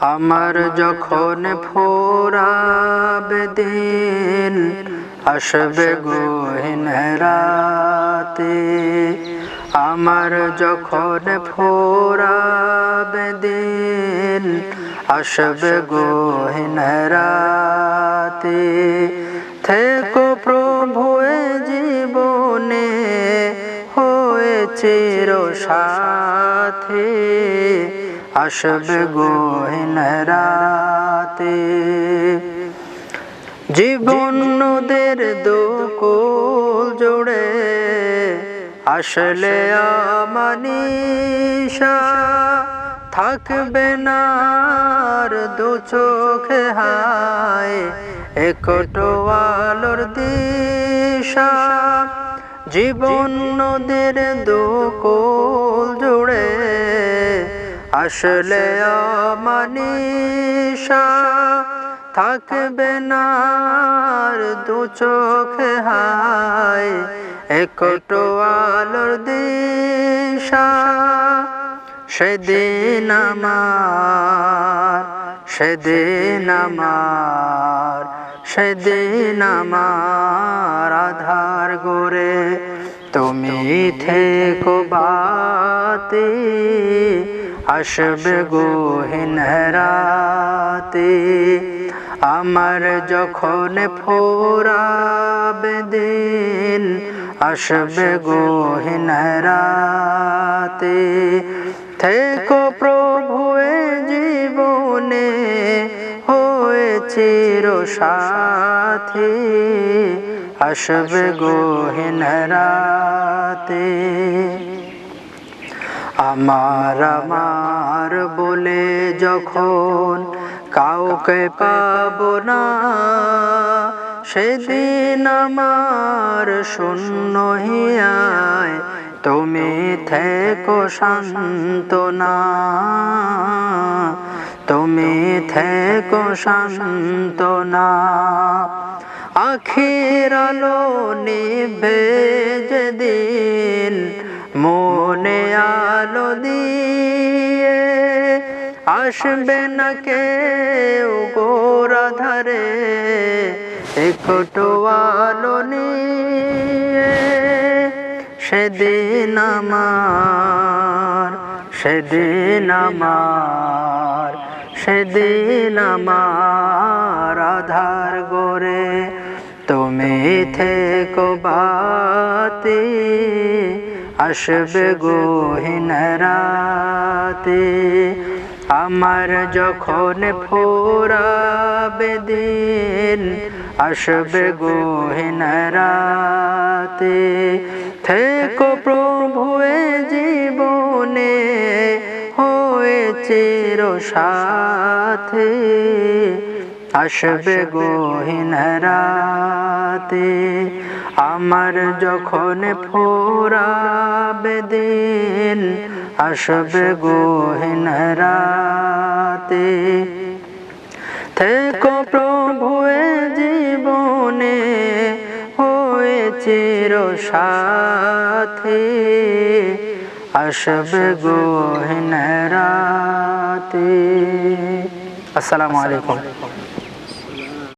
আমার যখন ফোরাবে দিন, আসবে গহীন রাতে। আমার যখন ফোরাবে দিন, আসবে গহীন রাতে। থেকো প্রভু জীবনে হয়েছে সাথে আসবে গহীন রাতে। জীবন নদের দুকুল জুড়ে আসলে আমানিশা থাকবে না দু চোখে হায় একটো আলোর দিশা। জীবন নদের দুকুল জুড়ে আসলে আমানিশা থাকবে না দু চোখে হায়। একটো আলোর দিশা, সেদিন আমার সেদিন আমার সেদিন আমার আধার গোরে তুমি থেকো বাতে। আসবে গহীন রাতে আমার যখন ফোরাবে দিন আসবে গহীন রাতে থেকো প্রভু জীবনে হয়েছে সাথী। আসবে গহীন রাতে আমার আমার বলে যখন কাউকে পাব না, সেদিন আমার শূন্য হিয়ায় তুমি থেকো শান্ত না তুমি থেকো শান্ত না আখির আলো নিভে যেদিন মনে আসবে না কেউ গোরা ধারে একটু আলো নিয়ে সেদিন আমার সেদিন আমার সেদিন আমার আধার গোরে তুমি থেকো বাতি আসবে গহীন রাতে আমার যখন ফোরাবে দিন আসবে গহীন রাতে থেকো প্রভু জীবনে হয়েছে সাথে। আসবে গহীন রাতে আমার যখন ফোরাবে দিন, আসবে গহীন রাতে। থেকো প্রভু জীবনে হয়েছে সাথে। আসবে গহীন রাতে। আসসালামু আলাইকুম।